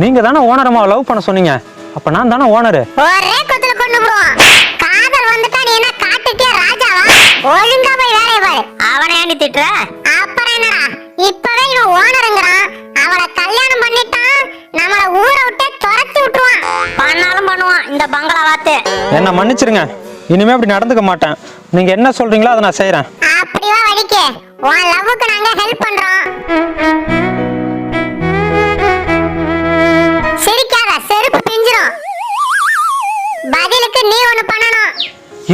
நீங்க தானே ஓனர் அம்மாவை லவ் பண்ண சொன்னீங்க. அப்ப நான் தானே ஓனரு ஒரே குத்துல கொண்டு போவோம் காதல் வந்துட்டா நீ என்ன காட்டுக்கே ராஜாவா? ஒழுங்கா போய் வேலையை பாரு. அவனை ஏன் திட்டுற? அப்புறம் என்னடா? இப்பவே இவன் ஓனருங்கிறான் அவளை கல்யாணம் பண்ணிட்டான். நம்மள ஊரை விட்டே துரத்தி விட்டுருவான். பண்ணாலும் பண்ணுவான். இந்த பங்களா வாத்து என்ன மன்னிச்சிருங்க. இனிமே அப்படி நடந்துக்க மாட்டேன். நீங்க என்ன சொல்றீங்களோ அதை நான் செய்றேன். அப்படிவா வடிக்கு உன் லவ்வுக்கு நாங்க ஹெல்ப் பண்றோம்.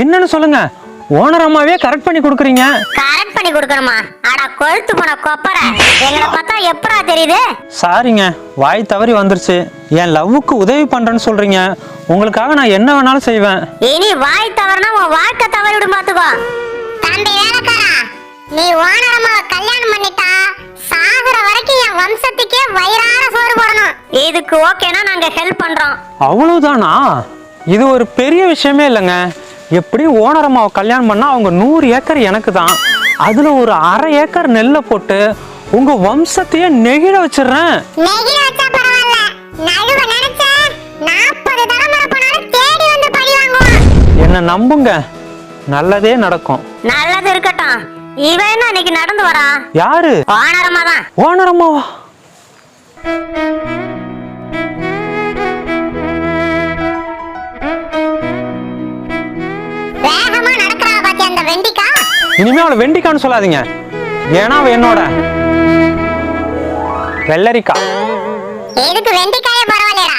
என்னன்னு சொல்லுங்க. ஓனர் அம்மாவே கரெக்ட் பண்ணி கொடுக்குறீங்க. கரெக்ட் பண்ணி கொடுக்கணுமா? அட கொழுத்து போன கொப்பர. எங்களை பார்த்தா எப்படா தெரியுது? சாரிங்க வாய் தவறி வந்துருச்சு. என் லவ்வுக்கு உதவி பண்றேன்னு சொல்றீங்க. உங்களுக்காக நான் என்ன வேணாலும் செய்வேன். இனி வாய் தவறுனா உன் வாழ்க்கை தவறி விடும் பாத்துக்கோ தம்பி வேலைக்காரா நீ ஓனரம்மாவை கல்யாணம் பண்ணிட்டா சாகுற வரைக்கும் என் வம்சத்துக்கே வயிறார சோறு போடணும். இதுக்கு ஓகேனா நாங்க ஹெல்ப் பண்றோம். அவ்வளவுதானா? இது ஒரு பெரிய விஷயமே இல்லைங்க. எப்படி ஓனர் அம்மாவை கல்யாணம் பண்ணா அவங்க நூறு ஏக்கர் எனக்கு தான். அதுல ஒரு அரை ஏக்கர் நெல்லை போட்டு உங்க வம்சத்தையே நெகிழ வச்சிடுறேன். என்னை நம்புங்க. நல்லதே நடக்கும். நல்லது இருக்கட்டும். இவன் என்ன இன்னைக்கு நடந்து வரா யாரு? ஓனரம்மா தான். ஓனர் வெண்டிக்கா? இனிமே அவளை வெண்டிக்கான்னு சொல்லாதீங்க. ஏன்னா அவ என்னோட வெள்ளரிக்கா. எதுக்கு வெண்டிக்காயே பரவாயில்லடா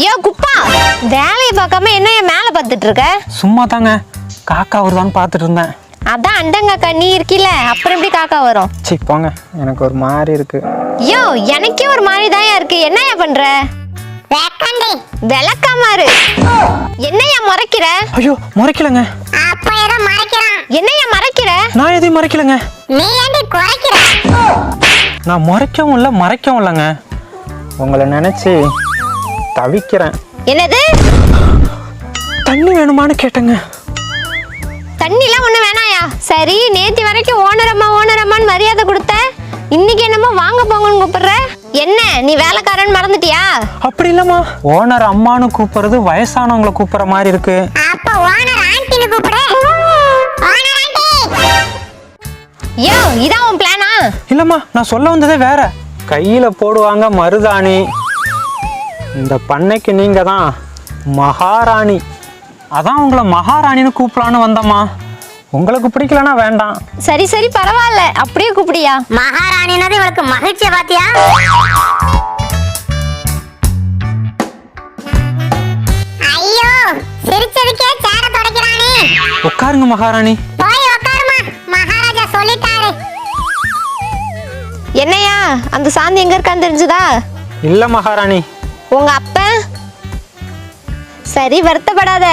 ஐயோ குப்பா வேலையை பார்க்காம என்ன என் மேல பார்த்துட்டு இருக்க? சும்மா தாங்க. காக்கா வருதான்னு பார்த்துட்டு இருந்தேன். அதான் அண்டங்காக்கா நீ இருக்கில அப்புறம் எப்படி காக்கா வரும்? சீ போங்க. எனக்கு ஒரு மாதிரி இருக்கு. ஐயோ எனக்கே ஒரு மாதிரி தாயா இருக்கு. என்னய்யா பண்ற? வெக்கண்டி. விளக்காமாரு என்னய்யா மறைக்கிற? ஐயோ முறைக்கலங்க. நான் எதையும் மறைக்கலங்க. நீ ஏண்டி குறைக்கிற? நான் முறைக்கவும் இல்லை மறைக்கவும் இல்லைங்க. உங்களை நினைச்சு தவிக்கிறேன். என்னது? தண்ணி வேணுமான்னு கேட்டேங்க. தண்ணிலாம் ஒண்ணு வேணாயா? சரி நேத்தி வரைக்கும் ஓனரம்மா ஓனரம்மான்னு மரியாதை கொடுத்த. இன்னைக்கு என்னமோ வாங்க போங்கன்னு கூப்பிடுற. என்ன நீ வேலைக்காரன் மறந்துட்டியா? அப்படி இல்லம்மா. ஓனர் அம்மான்னு கூப்பிடுறது வயசானவங்களை கூப்பிடுற மாதிரி இருக்கு. அப்ப ஓனர் ஆண்டின்னு கூப்பிடு. ஓனர் ஐயோ இதான் உன் பிளானா இல்லம்மா நான் சொல்ல வந்ததே வேற. கையில போடுவாங்க மருதாணி. இந்த பண்ணைக்கு நீங்க தான் மகாராணி. அதான் உங்களை மகாராணின்னு கூப்பிடலான்னு வந்தம்மா. உங்களுக்கு பிடிக்கலனா வேண்டாம். சரி சரி பரவாயில்ல. அப்படியே கூப்பிடியா? மகாராணினது இவளுக்கு மகிழ்ச்சியை பாத்தியா ஐயோ சிரிச்சதுக்கே சேர தொடக்கிறானே. உட்காருங்க மகாராணி. என்னையா? அந்த சாந்தி எங்க இருக்கான்னு தெரிஞ்சுதா? இல்ல மகாராணி. உங்க அப்பன் சரி வருத்தப்படாத.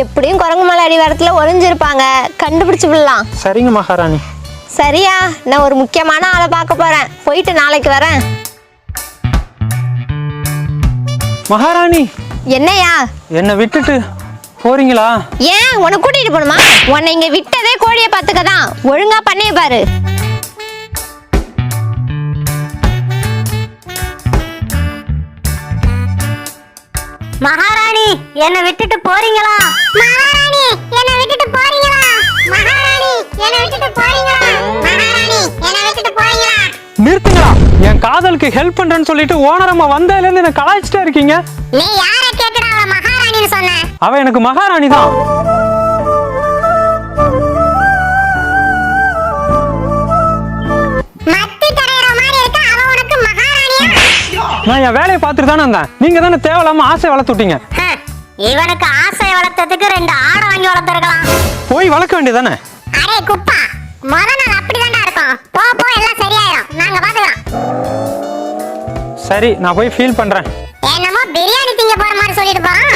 எப்படியும் குரங்கு மலை அடிவாரத்துல ஒளிஞ்சிருப்பாங்க. கண்டுபிடிச்சு விடலாம். சரிங்க மகாராணி. சரியா? நான் ஒரு முக்கியமான ஆளை பார்க்க போறேன். போயிட்டு நாளைக்கு வரேன். மகாராணி. என்னையா? என்னை விட்டுட்டு போறீங்களா? ஏன்? உன்னை கூட்டிட்டு போகணுமா உன்னை இங்க விட்டதே கோழியை பார்த்துக்க தான். ஒழுங்கா பண்ணைய பாரு. மகாராணி என்னை விட்டுட்டு போறீங்களா? மகாராணி என்னை விட்டுட்டு போறீங்களா? மகாராணி என்னை விட்டுட்டு போறீங்களா? மகாராணி என்னை விட்டுட்டு போறீங்களா? நிறுத்துங்களா என் காதலுக்கு ஹெல்ப் பண்றேன்னு சொல்லிட்டு ஓனர் அம்மா வந்ததுல இருந்து என்ன கலாய்ச்சிட்டே இருக்கீங்க. நீ யார கேட்டுடா அவள மகாராணின்னு சொன்ன? அவ எனக்கு மகாராணி தான் நான் என் வேலையை பார்த்துட்டு தானே இருந்தேன் நீங்க தானே தேவையில்லாம ஆசை வளர்த்து விட்டீங்க இவனுக்கு ஆசை வளர்த்ததுக்கு ரெண்டு ஆடை வாங்கி வளர்த்துருக்கலாம். போய் வளர்க்க வேண்டியதானே அரே குப்பா முத நாள் அப்படிதான்டா இருக்கும். போ போ எல்லாம் சரியாயிடும் நாங்க பாத்துக்கலாம். சரி நான் போய் ஃபீல் பண்றேன். என்னமோ பிரியாணி திங்க போற மாதிரி சொல்லிட்டு போறான்.